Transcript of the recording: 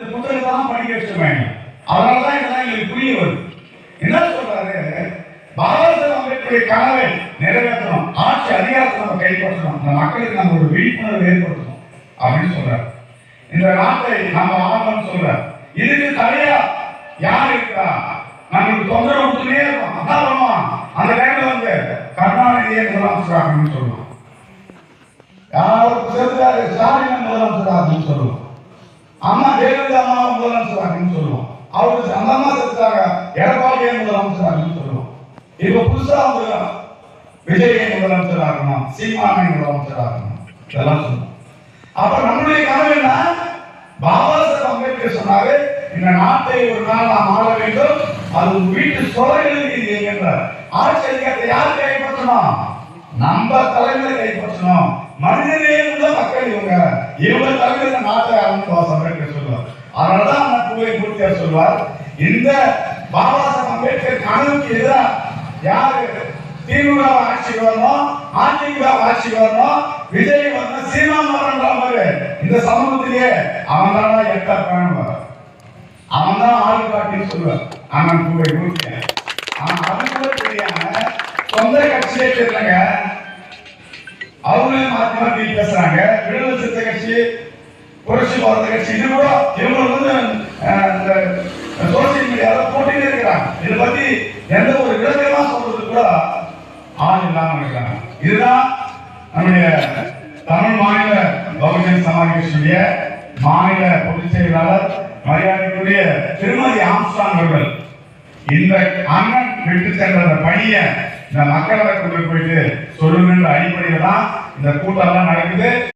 இந்த புத்தகத்தான் படிக்க வச்சிருக்காங்க. அதனாலதான் இதெல்லாம் எங்களுக்கு புரிய வருது. என்ன சொல்றாரு? பாபா சாஹேப் கனவை நிறைவேற்றணும். ஆட்சி அதிகாரத்தை நம்ம கைப்பற்றணும். இந்த மக்களுக்கு நம்ம ஒரு விழிப்புணர்வு ஏற்படுத்தணும் அப்படின்னு சொல்றாரு. இந்த நாட்டை நம்ம ஆகணும்னு சொல்றாரு. இதுக்கு தடையா யார் இருக்கா? நம்மளுக்கு தொந்தரவு கொடுத்துனே இருக்கும் அதான் பண்ணுவான். அந்த டைம்ல வந்து கருணாநிதியை முதலமைச்சர் அப்படின்னு சொல்லுவான். யாரும் சேர்ந்தாரு ஸ்டாலின் முதலமைச்சர் அப்படின்னு சொல்லுவான்? அம்மா ஜெயலலிதா அம்மா முதலமைச்சர் அப்படின்னு சொல்லுவோம். அவருக்கு அந்த அம்மா செத்தாங்க எடப்பாடியே முதலமைச்சர் அப்படின்னு சொல்லுவோம். இப்ப புதுசா வந்து விஜயை முதலமைச்சர் ஆகணும் சீமானை முதலமைச்சர் ஆகணும். இதெல்லாம் சொல்லுவோம். அப்ப நம்முடைய கனவு என்ன? பாபா சாஹேப் அம்பேத்கர் சொன்னாரு இந்த நாட்டை ஒரு நாள் நாம் ஆள வேண்டும். அது வீட்டு சோழர்களுக்கு என்றார் ஆட்சி அதிகாரத்தை யார் கைப்பற்றணும்? நம்ம தலைமையை கைப்பற்றணும். மனிதனே உள்ள மக்கள் இவங்க. இவங்க தலைமையில நாட்டை ஆரம்பித்து பாபா அம்பேத்கர் சொல்லுவார் அதனாலதான் அந்த பூவை பூர்த்தியார் சொல்வார். இந்த பாபா சாஹேப் அம்பேத்கர் கனவுக்கு எதிராக யாரு? திமுக ஆட்சி வரணும் அதிமுக ஆட்சி வரணும் விஜய் வரணும் சீமான் வரன்ற இந்த சமூகத்திலேயே அவன் தான் எட்ட பேணுவார் அவன் தான் ஆளு காட்டின்னு சொல்லுவார். அவன் ஆனா அது கூட தெரியாம சொந்த கட்சியே தெரியலங்க. அவங்களே மாத்தி மாத்தி பேசுறாங்க. விடுதலை சித்த கட்சி புரட்சி பாரத கட்சி இது கூட இவங்க வந்து இதை பத்தி எந்த ஒரு விளக்கமா சொல்றது கூட ஆள் இல்லாம இருக்காங்க. இதுதான் நம்முடைய தமிழ் மாநில பகுஜன் சமாஜ் கட்சியுடைய மாநில பொதுச் செயலாளர் மரியாதைக்குரிய திருமதி ஆம்ஸ்டாங் அவர்கள். இந்த அண்ணன் விட்டு சென்ற அந்த பணியை இந்த மக்களை கொண்டு போயிட்டு சொல்லுங்கிற அடிப்படையில் தான் இந்த கூட்டம் எல்லாம் நடக்குது.